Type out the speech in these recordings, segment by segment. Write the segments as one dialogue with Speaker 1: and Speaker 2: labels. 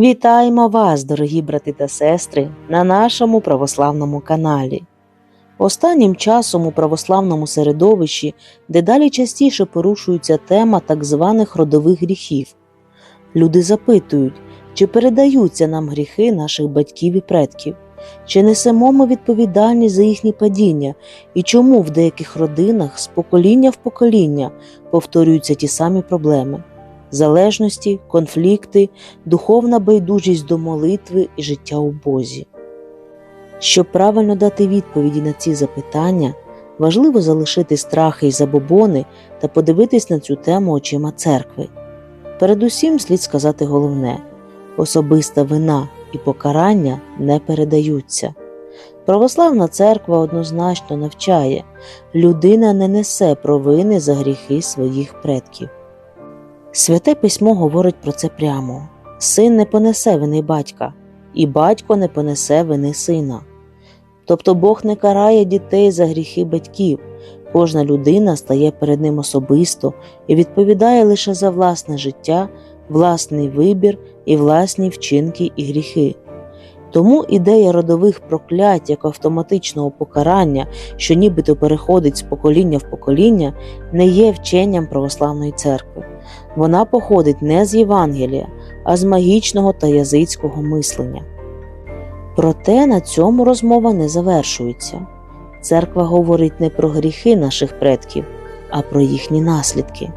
Speaker 1: Вітаємо вас, дорогі брати та сестри, на нашому православному каналі. Останнім часом у православному середовищі дедалі частіше порушується тема так званих родових гріхів. Люди запитують, чи передаються нам гріхи наших батьків і предків, чи несемо ми відповідальність за їхні падіння, і чому в деяких родинах з покоління в покоління повторюються ті самі проблеми залежності, конфлікти, духовна байдужість до молитви і життя у Бозі. Щоб правильно дати відповіді на ці запитання, важливо залишити страхи й забобони та подивитись на цю тему очима церкви. Передусім слід сказати головне особиста вина і покарання не передаються. Православна церква однозначно навчає людина не несе провини за гріхи своїх предків. Святе письмо говорить про це прямо: син не понесе вини батька, і батько не понесе вини сина. Тобто Бог не карає дітей за гріхи батьків, кожна людина стає перед ним особисто і відповідає лише за власне життя, власний вибір і власні вчинки і гріхи. Тому ідея родових проклять як автоматичного покарання, що нібито переходить з покоління в покоління, не є вченням православної церкви. Вона походить не з Євангелія, а з магічного та язицького мислення. Проте на цьому розмова не завершується. Церква говорить не про гріхи наших предків, а про їхні наслідки.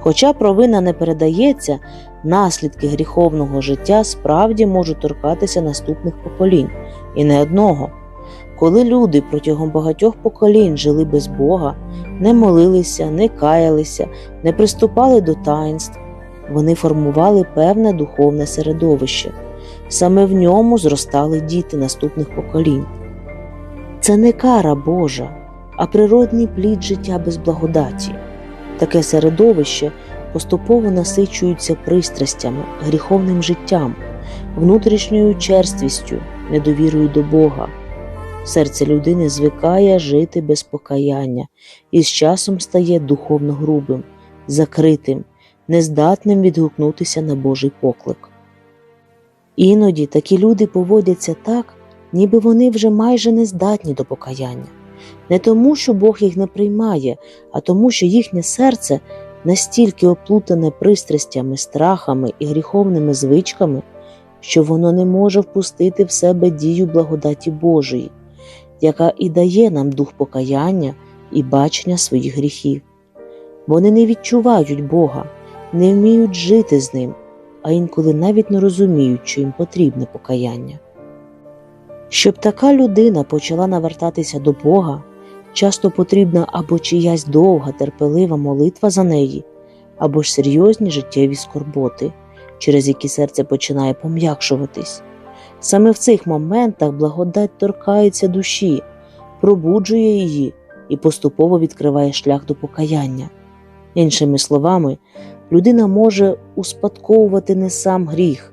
Speaker 1: Хоча провина не передається, наслідки гріховного життя справді можуть торкатися наступних поколінь, і не одного. Коли люди протягом багатьох поколінь жили без Бога, не молилися, не каялися, не приступали до таїнств, вони формували певне духовне середовище, саме в ньому зростали діти наступних поколінь. Це не кара Божа, а природний плід життя без благодаті. Таке середовище поступово насичується пристрастями, гріховним життям, внутрішньою черствістю, недовірою до Бога. Серце людини звикає жити без покаяння і з часом стає духовно грубим, закритим, нездатним відгукнутися на Божий поклик. Іноді такі люди поводяться так, ніби вони вже майже не здатні до покаяння, не тому, що Бог їх не приймає, а тому, що їхнє серце настільки оплутане пристрастями, страхами і гріховними звичками, що воно не може впустити в себе дію благодаті Божої яка і дає нам дух покаяння і бачення своїх гріхів. Вони не відчувають Бога, не вміють жити з ним, а інколи навіть не розуміють, що їм потрібне покаяння. Щоб така людина почала навертатися до Бога, часто потрібна або чиясь довга, терпелива молитва за неї, або ж серйозні життєві скорботи, через які серце починає пом'якшуватись. Саме в цих моментах благодать торкається душі, пробуджує її і поступово відкриває шлях до покаяння. Іншими словами, людина може успадковувати не сам гріх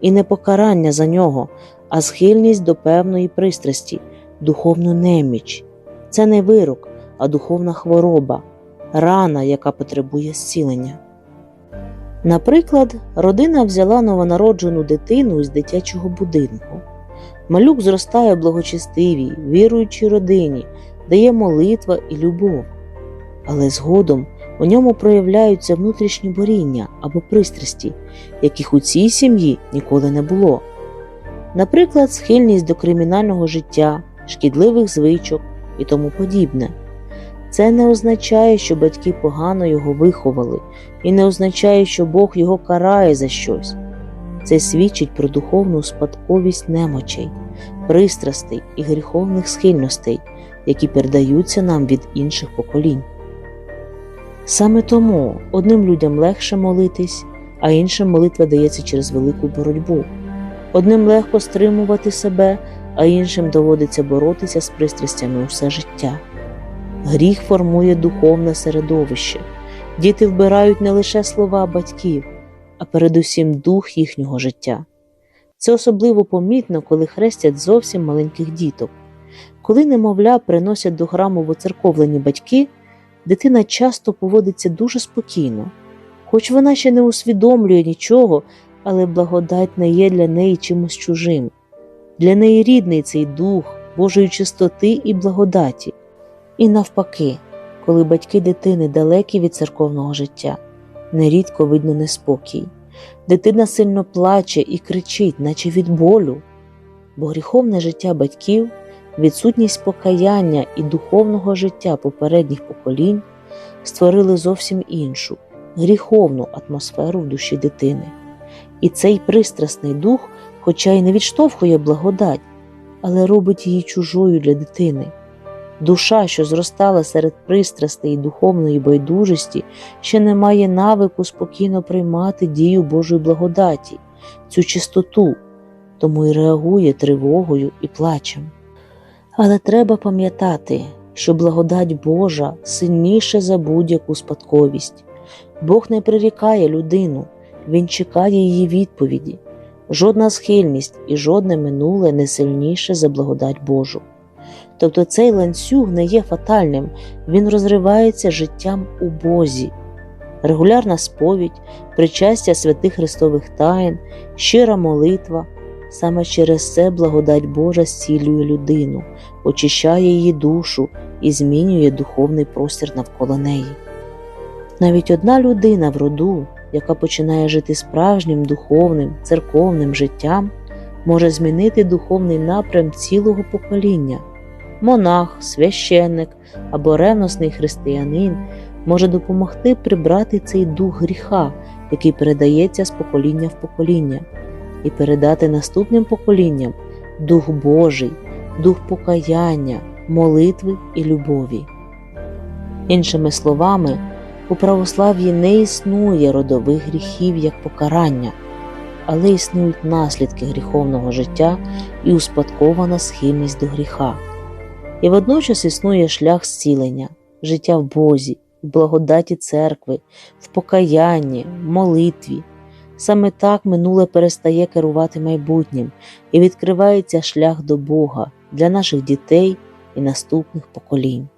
Speaker 1: і не покарання за нього, а схильність до певної пристрасті, духовну неміч. Це не вирок, а духовна хвороба, рана, яка потребує зцілення. Наприклад, родина взяла новонароджену дитину з дитячого будинку. Малюк зростає благочестивій, віруючій родині, дає молитва і любов, але згодом у ньому проявляються внутрішні боріння або пристрасті, яких у цій сім'ї ніколи не було. Наприклад, схильність до кримінального життя, шкідливих звичок і тому подібне. Це не означає, що батьки погано його виховали, і не означає, що Бог його карає за щось. Це свідчить про духовну спадковість немочей, пристрастей і гріховних схильностей, які передаються нам від інших поколінь. Саме тому одним людям легше молитись, а іншим молитва дається через велику боротьбу. Одним легко стримувати себе, а іншим доводиться боротися з пристрастями усе життя. Гріх формує духовне середовище. Діти вбирають не лише слова батьків, а передусім дух їхнього життя. Це особливо помітно, коли хрестять зовсім маленьких діток. Коли немовля приносять до храму воцерковлені батьки, дитина часто поводиться дуже спокійно, хоч вона ще не усвідомлює нічого, але благодать не є для неї чимось чужим. Для неї рідний цей дух Божої чистоти і благодаті. І навпаки, коли батьки дитини далекі від церковного життя, нерідко видно неспокій. Дитина сильно плаче і кричить, наче від болю, бо гріховне життя батьків, відсутність покаяння і духовного життя попередніх поколінь створили зовсім іншу, гріховну атмосферу в душі дитини. І цей пристрасний дух, хоча й не відштовхує благодать, але робить її чужою для дитини. Душа, що зростала серед пристрастей і духовної байдужості, ще не має навику спокійно приймати дію Божої благодаті, цю чистоту, тому й реагує тривогою і плачем. Але треба пам'ятати, що благодать Божа сильніша за будь-яку спадковість. Бог не прирікає людину, Він чекає її відповіді. Жодна схильність і жодне минуле не сильніше за благодать Божу. Тобто цей ланцюг не є фатальним, він розривається життям у Бозі. Регулярна сповідь, причастя святих Христових таїн, щира молитва. Саме через це благодать Божа зцілює людину, очищає її душу і змінює духовний простір навколо неї. Навіть одна людина в роду, яка починає жити справжнім духовним, церковним життям, може змінити духовний напрям цілого покоління. Монах, священник або ревностний християнин може допомогти прибрати цей дух гріха, який передається з покоління в покоління, і передати наступним поколінням дух Божий, дух покаяння, молитви і любові. Іншими словами, у православ'ї не існує родових гріхів як покарання, але існують наслідки гріховного життя і успадкована схильність до гріха. І водночас існує шлях зцілення, життя в Бозі, в благодаті церкви, в покаянні, молитві. Саме так минуле перестає керувати майбутнім і відкривається шлях до Бога для наших дітей і наступних поколінь.